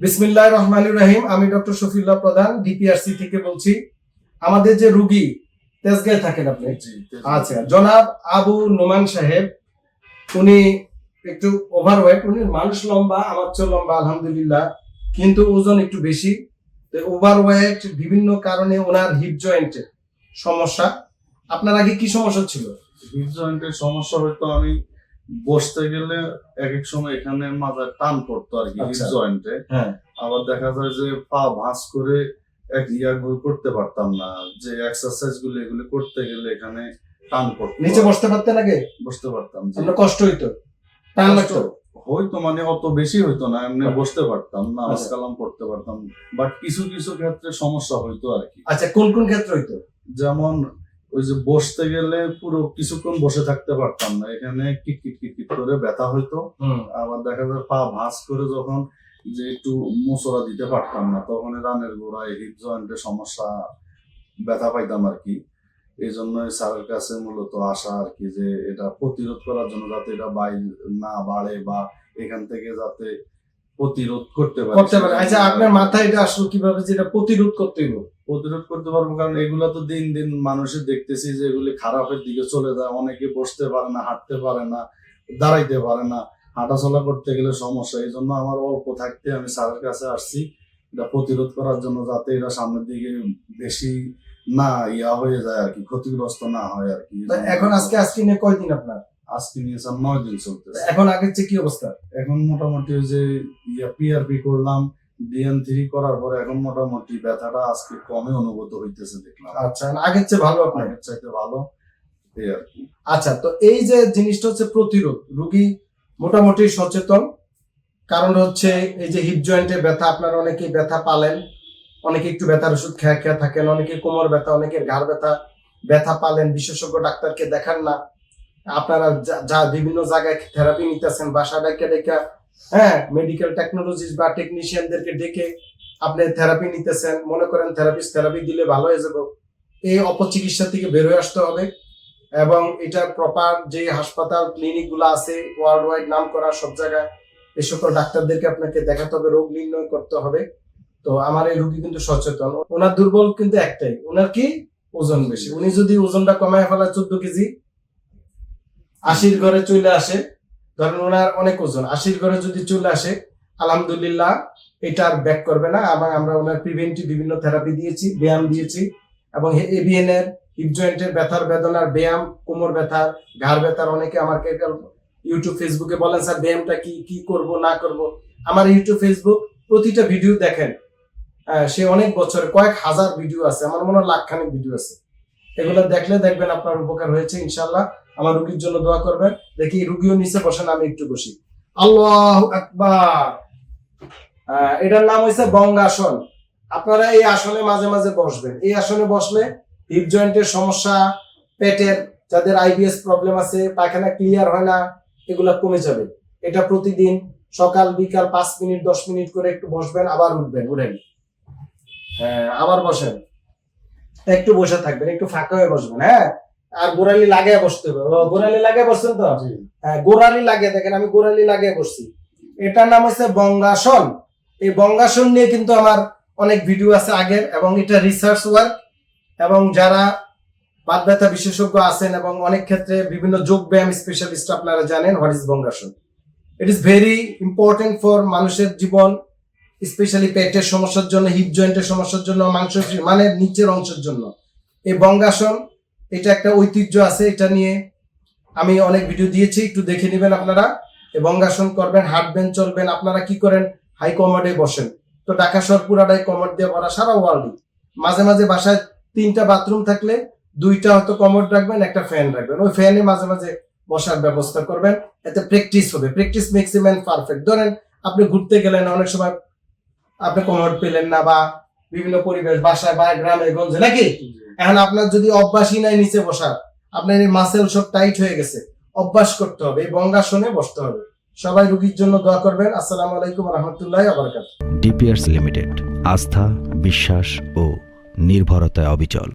বিসমিল্লাহ রহমানুর রহিম আমি ডক্টর শফিউল্লাহ প্রধান ডিপিআরসি থেকে বলছি। আমাদের যে রুগী তেজগাঁয়ে থাকেন আপনি? আচ্ছা জনাব আবু নোমান সাহেব উনি একটু ওভারওয়েট উনি মানুষ লম্বা আমার চেয়ে লম্বা আলহামদুলিল্লাহ কিন্তু ওজন একটু বেশি। ওভারওয়েট বিভিন্ন কারণে ওনার হিপ জয়েন্টের সমস্যা। আপনার আগে কি সমস্যা ছিল? হিপ জয়েন্টের সমস্যা হয়তো আমি বসতে গেলে এক এক সময় এখানে মাথায় টান পড়তো আর কি আচ্ছা। জয়েন্টে হ্যাঁ। আবার দেখা যায় যে পা ভাঁজ করে এক ইয়া গুলো করতে পারতাম না। যে এক্সারসাইজগুলো এগুলো করতে গেলে এখানে টান পড়তো। নিচে বসতে পারতেন আগে? বসতে পারতাম জি। কষ্ট হইতো। টান লাগতো? হয়তো মানে অত বেশি হইতো না এমনি আচ্ছা। বসতে পারতাম নামাজ আচ্ছা। কালাম পড়তে পারতাম। বাট কিছু কিছু ক্ষেত্রে সমস্যা হইতো আর কি। আচ্ছা কোন কোন ক্ষেত্রে হইতো? যেমন ওই যে বসতে গেলে পুরো কিছুক্ষণ বসে থাকতে পারতাম না। এখানে কিটকিট কিটকিট করে ব্যথা হইতো। আবার দেখা যায় পা ভাঁজ করে যখন যে একটু মোচড়া দিতে পারতাম না তখন রানের গোড়ায় হিপ জয়েন্টের সমস্যা ব্যথা পাইতাম আর কি এই জন্য স্যারের কাছে মূলত আসা আর কি যে এটা প্রতিরোধ করার জন্য যাতে এটা বাই না বাড়ে বা এখান থেকে যাতে প্রতিরোধ করতে পারে। করতে পারে। আচ্ছা আপনার মাথায় এটা আসলো কীভাবে যেটা প্রতিরোধ করতে হইব? প্রতিরোধ করতে পারব কারণ এগুলো তো দিন দিন মানুষের দেখতেছি যে এগুলি খারাপের দিকে চলে যায়। অনেকে বসতে পারে না হাঁটতে পারে না দাঁড়াইতে পারে না। হাঁটাচলা করতে গেলে সমস্যা। এই জন্য আমার অল্প থাকতে আমি স্যারের কাছে আসছি। এটা প্রতিরোধ করার জন্য যাতে এটা সামনের দিকে বেশি না ইয়া হয়ে যায় আর কি ক্ষতিগ্রস্ত না হয় আর কি। এখন আজকে আজকে নিয়ে কয়দিন আপনার? আজকে নিয়ে স্যার নয় দিন চলতেছে। এখন আগের চেয়ে কি অবস্থা? এখন মোটামুটি ওই যে ইয়া পিআরপি করলাম ডিএন থ্রি করার পরে এখন মোটামুটি ব্যথাটা আজকে কমে অনুভূত হইতেছে দেখলাম। আচ্ছা আগের চেয়ে ভালো আপনার? আগের চাইতে ভালো এই আর কি। আচ্ছা তো এই যে জিনিসটা হচ্ছে প্রতিরোধ রুগী মোটামুটি সচেতন কারণ হচ্ছে এই যে হিপ জয়েন্টে ব্যথা আপনারা অনেকেই ব্যথা পালেন অনেকে একটু ব্যথার ওষুধ খেয়া খেয়া থাকেন অনেকে কোমর ব্যথা অনেকের ঘাড় ব্যথা ব্যথা পালেন বিশেষজ্ঞ ডাক্তারকে দেখান না। আপনারা যা- বিভিন্ন জায়গায় থেরাপি নিতেছেন বাসা ডেকে ডেকে হ্যাঁ মেডিকেল টেকনোলজিস্ট বা টেকনিশিয়ানদেরকে ডেকে আপনি থেরাপি নিতেছেন, মনে করেন থেরাপিস্ট থেরাপি দিলে ভালো হয়ে যাবে। এই অপচিকিৎসা থেকে বের হয়ে আসতে হবে এবং এটা প্রপার যে হাসপাতাল ক্লিনিকগুলো আছে ওয়ার্ল্ড ওয়াইড নাম করা সব জায়গায় এই সকল ডাক্তারদেরকে আপনাকে দেখাতে হবে, রোগ নির্ণয় করতে হবে। তো আমার এই রোগী কিন্তু সচেতন। ওনার দুর্বল কিন্তু একটাই, ওনার কি? ওজন বেশি। উনি যদি ওজনটা কমায় ফেলায় চোদ্দ কেজি, আশির ঘরে চলে আসে ধরেন ওনার অনেক ওজন, আশির ঘরে যদি চলে আসে, আলহামদুলিল্লাহ এটা আর ব্যাক করবে না এবং আমরা ওনার প্রিভেন্টিভ বিভিন্ন থেরাপি দিয়েছি, ব্যায়াম দিয়েছি এবং এবিএন এর হিপ ব্যথার বেদনার ব্যায়াম, কোমর ব্যথার, ঘাড় ব্যথার অনেকে আমাকে ইউটিউব ফেসবুকে বলেন, স্যার, ব্যায়ামটা কি কি করব, না করব? আমার ইউটিউব ফেসবুক প্রতিটা ভিডিও দেখেন সে অনেক বছর কয়েক হাজার ভিডিও আছে, আমার মনে হয় লাখখানেক ভিডিও আছে। এগুলো দেখলে দেখবেন আপনার উপকার হয়েছে ইনশাল্লাহ আমার রুগীর জন্য দোয়া করবেন। দেখি রুগীও নিচে বসেন, আমি একটু বসি। আল্লাহ আকবার। এটার নাম হয়েছে বঙ্গাসন। আপনারা এই আসনে মাঝে মাঝে বসবেন। এই আসনে বসলে হিপ জয়েন্টের সমস্যা, পেটের যাদের আইবিএস প্রবলেম আছে, পায়খানা ক্লিয়ার হয় না, এগুলা কমে যাবে। এটা প্রতিদিন সকাল, বিকাল পাঁচ মিনিট, দশ মিনিট করে একটু বসবেন, আবার উঠবেন, উঠেন। হ্যাঁ আবার বসেন। একটু বসে থাকবেন, একটু ফাঁকা হয়ে বসবেন হ্যাঁ? আর গোড়ালি লাগিয়ে বসতে হবে। গোড়ালি লাগিয়ে বসছেন তো? হ্যাঁ গোড়ালি লাগিয়ে দেখেন আমি গোড়ালি লাগিয়ে বসছি। এটার নাম হচ্ছে বঙ্গাসন। এই বঙ্গাসন নিয়ে কিন্তু আমার অনেক ভিডিও আছে আগের এবং এটা রিসার্চ ওয়ার্ক এবং যারা বাদ ব্যথা বিশেষজ্ঞ আছেন এবং অনেক ক্ষেত্রে বিভিন্ন যোগ ব্যায়াম স্পেশালিস্ট আপনারা জানেন what is বঙ্গাসন? It is very important for মানুষের জীবন স্পেশালি পেটের সমস্যার জন্য হিপ জয়েন্টের সমস্যার জন্য মাংস মানে নিচের অংশের জন্য। এই বঙ্গাসন এটা একটা ঐতিহ্য আছে, এটা নিয়ে আমি অনেক ভিডিও দিয়েছি, একটু দেখে নেবেন আপনারা। বঙ্গাসন করবেন, হাঁটবেন, চলবেন, আপনারা কি করেন? হাই কমোডে বসেন। তো ঢাকা শহর পুরাটাই কমোড দিয়ে ভরা সারা ওয়ার্ল্ডে মাঝে মাঝে বাসায় তিনটা বাথরুম থাকলে দুইটা হয়তো কমোড রাখবেন, একটা ফ্যান রাখবেন। ওই ফ্যানে মাঝে মাঝে বসার ব্যবস্থা করবেন। এতে প্র্যাকটিস হবে। প্র্যাকটিস ম্যাক্সিমাম পারফেক্ট ধরেন আপনি ঘুরতে গেলেন, অনেক সময় আপনি কমোড পেলেন না বা বিভিন্ন পরিবেশ, বাসায়, বা গ্রামে, গঞ্জে, নাকি? এখন আপনার যদি অভ্যাসই নাই নিচে বসার, আপনার এই মাসেল সব টাইট হয়ে গেছে, অভ্যাস করতে হবে, এই বঙ্গাসনে বসতে হবে। সবাই রুগীর জন্য দোয়া করবেন। আসসালামু আলাইকুম রহমতুল্লাহ আবরকাত ডিপিআরস লিমিটেড, আস্থা, বিশ্বাস ও নির্ভরতায় অবিচল।